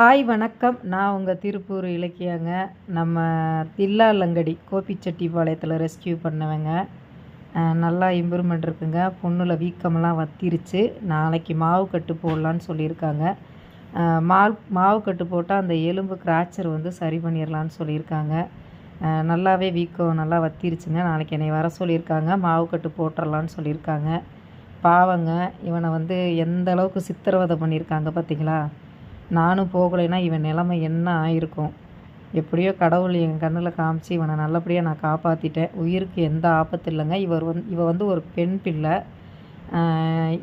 Hi வணக்கம். நான் உங்கள் திருப்பூர் இலக்கியாங்க. நம்ம தில்லாலங்கடி கோபிச்செட்டிப்பாளையத்தில் ரெஸ்கியூ பண்ணவங்க. நல்லா இம்ப்ரூவ்மெண்ட் இருக்குங்க. பொண்ணில் வீக்கமெல்லாம் வத்திருச்சு. நாளைக்கு மாவு கட்டு போடலான்னு சொல்லியிருக்காங்க. மால் மாவு கட்டு போட்டால் அந்த எலும்பு கிராச்சர் வந்து சரி பண்ணிடலான்னு சொல்லியிருக்காங்க. நல்லாவே வீக்கம் நல்லா வத்திருச்சுங்க. நாளைக்கு என்னை வர சொல்லியிருக்காங்க. மாவு கட்டு போட்டுடலான்னு சொல்லியிருக்காங்க. பாவங்க இவனை வந்து எந்த அளவுக்கு சித்திரவதை பண்ணியிருக்காங்க பார்த்தீங்களா நானும் போகலைன்னா இவன் நிலமை என்ன ஆயிருக்கும்? எப்படியோ கடவுள் என் கண்ணில் காமிச்சு இவனை நல்லபடியாக நான் காப்பாற்றிட்டேன் உயிருக்கு எந்த ஆபத்து இல்லைங்க. இவர் வந் இவ வந்து ஒரு பெண் பிள்ளை.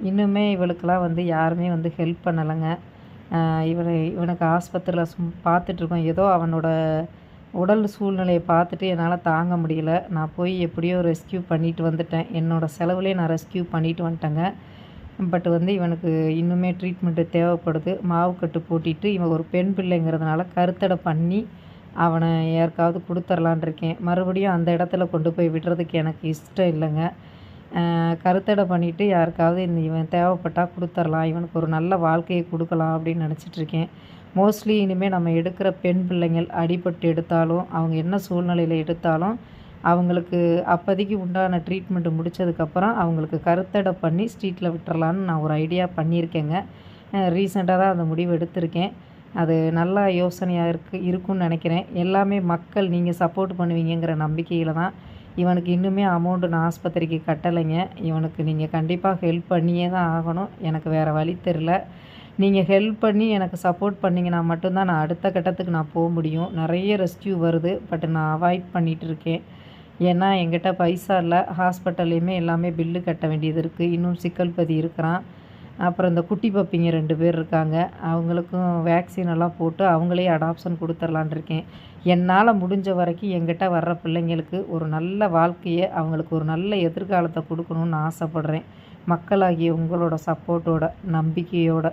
இன்னுமே இவளுக்கெல்லாம் வந்து யாருமே வந்து ஹெல்ப் பண்ணலைங்க. இவனை இவனுக்கு ஆஸ்பத்திரியில் சும் பார்த்துட்ருக்கோம் ஏதோ அவனோட உடல் சூழ்நிலையை பார்த்துட்டு என்னால் தாங்க முடியல. நான் போய் எப்படியோ ரெஸ்கியூ பண்ணிட்டு வந்துட்டேன். என்னோடய செலவுலேயே நான் ரெஸ்கியூ பண்ணிட்டு வந்துட்டேங்க. பட் வந்து இவனுக்கு இன்னுமே ட்ரீட்மெண்ட்டு தேவைப்படுது. மாவுக்கட்டு போட்டிட்டு இவன் ஒரு பெண் பிள்ளைங்கிறதுனால கருத்தடை பண்ணி அவனை யாருக்காவது கொடுத்துர்லான் இருக்கேன். மறுபடியும் அந்த இடத்துல கொண்டு போய் விடுறதுக்கு எனக்கு இஷ்டம் இல்லைங்க. கருத்தடை பண்ணிவிட்டு யாருக்காவது இந்த இவன் தேவைப்பட்டால் கொடுத்துர்லாம். இவனுக்கு ஒரு நல்ல வாழ்க்கையை கொடுக்கலாம் அப்படின்னு நினச்சிட்ருக்கேன் மோஸ்ட்லி இனிமேல் நம்ம எடுக்கிற பெண் பிள்ளைங்கள் அடிபட்டு எடுத்தாலும் அவங்க என்ன சூழ்நிலையில் எடுத்தாலும் அவங்களுக்கு அப்போதைக்கு உண்டான ட்ரீட்மெண்ட்டு முடித்ததுக்கப்புறம் அவங்களுக்கு கருத்தடை பண்ணி ஸ்ட்ரீட்டில் விட்டுறலான்னு நான் ஒரு ஐடியா பண்ணியிருக்கேங்க. ரீசெண்டாக தான் அந்த முடிவு எடுத்திருக்கேன். அது நல்ல யோசனையாக இருக்கு இருக்கும்னு நினைக்கிறேன். எல்லாமே மக்கள் நீங்கள் சப்போர்ட் பண்ணுவீங்கங்கிற நம்பிக்கையில் தான் இவனுக்கு இன்னுமே அமௌண்ட்டு நான் ஆஸ்பத்திரிக்கு கட்டலைங்க. இவனுக்கு நீங்கள் கண்டிப்பாக ஹெல்ப் பண்ணியே தான் ஆகணும். எனக்கு வேறு வழி தெரில நீங்கள் ஹெல்ப் பண்ணி எனக்கு சப்போர்ட் பண்ணிங்கன்னா மட்டும்தான் நான் அடுத்த கட்டத்துக்கு நான் போக முடியும். நிறைய ரெஸ்கியூ வருது பட் நான் அவாய்ட் பண்ணிகிட்டு இருக்கேன். ஏன்னா எங்கிட்ட பைசா இல்லை. ஹாஸ்பிட்டல்லையுமே எல்லாமே பில்லு கட்ட வேண்டியது இருக்குது இன்னும் சிக்கல் பதி இருக்கிறான். அப்புறம் இந்த குட்டி பப்பிங்க ரெண்டு பேர் இருக்காங்க. அவங்களுக்கும் வேக்சின் எல்லாம் போட்டு அவங்களே அடாப்ஷன் கொடுத்துர்லான் இருக்கேன். என்னால் முடிஞ்ச வரைக்கும் எங்கிட்ட வர்ற பிள்ளைங்களுக்கு ஒரு நல்ல வாழ்க்கையை அவங்களுக்கு ஒரு நல்ல எதிர்காலத்தை கொடுக்கணுன்னு ஆசைப்பட்றேன். மக்களாகிய உங்களோட சப்போர்ட்டோட நம்பிக்கையோட.